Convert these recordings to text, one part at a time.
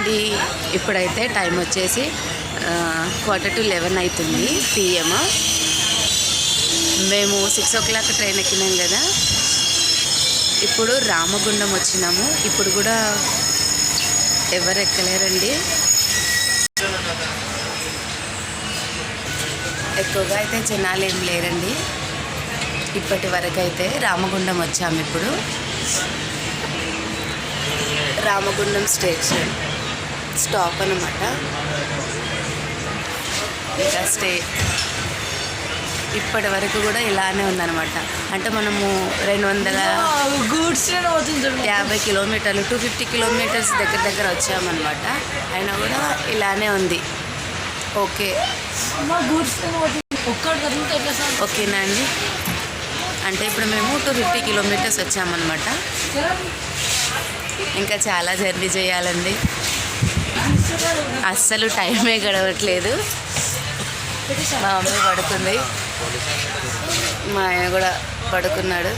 అండి ఇప్పుడైతే టైం వచ్చేసి క్వార్టర్ టు లెవెన్ అవుతుంది పిఎం మేము సిక్స్ ఓ క్లాక్ ట్రైన్ ఎక్కినాం కదా. ఇప్పుడు రామగుండం వచ్చినాము. ఇప్పుడు కూడా ఎవరు ఎక్కలేరండి. ఎక్కువగా అయితే జనాలు ఏం లేరండి. ఇప్పటి వరకు అయితే రామగుండం వచ్చాము ఇప్పుడు. రామగుండం స్టేషన్. స్టాప్ అనమాట ఇంకా స్టే. ఇప్పటి వరకు కూడా ఇలానే ఉందన్నమాట. అంటే మనము రెండు వందల గూడ్స్ యాభై కిలోమీటర్లు టూ ఫిఫ్టీ కిలోమీటర్స్ దగ్గర దగ్గర వచ్చామన్నమాట. అయినా కూడా ఇలానే ఉంది. ఓకే. ఓకేనా అండి? అంటే ఇప్పుడు మేము టూ ఫిఫ్టీ కిలోమీటర్స్ వచ్చామన్నమాట. ఇంకా చాలా జర్నీ చేయాలండి. అస్సలు టైమే గడవట్లేదు. మా మమ్మీ పడుకుంది. మా ఆయన కూడా పడుకున్నాడు.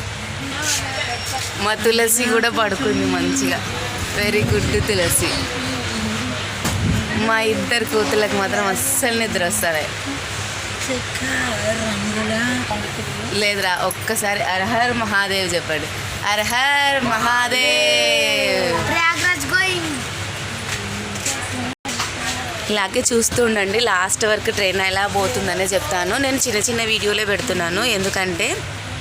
మా తులసి కూడా పడుకుంది మంచిగా. Very good Tulasi. మా ఇద్దరు కూతుళ్ళకి మాత్రం అస్సలు నిద్ర వస్తుంది లేదురా ఒక్కసారి అర్హర్ మహాదేవ్ చెప్పండి. అర్హర్ మహాదేవ్. ఇలాగే చూస్తూ ఉండండి. లాస్ట్ వరకు ట్రైన్ ఎలా పోతుందనే చెప్తాను. నేను చిన్న చిన్న వీడియోలే పెడుతున్నాను. ఎందుకంటే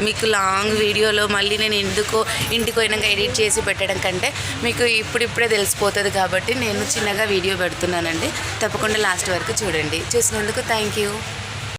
మీకు లాంగ్ వీడియోలో మళ్ళీ నేను ఎందుకో ఇంటికి పోయినాక ఎడిట్ చేసి పెట్టడం కంటే మీకు ఇప్పుడిప్పుడే తెలిసిపోతుంది కాబట్టి నేను చిన్నగా వీడియో పెడుతున్నానండి. తప్పకుండా లాస్ట్ వరకు చూడండి. చూసినందుకు థ్యాంక్ యూ.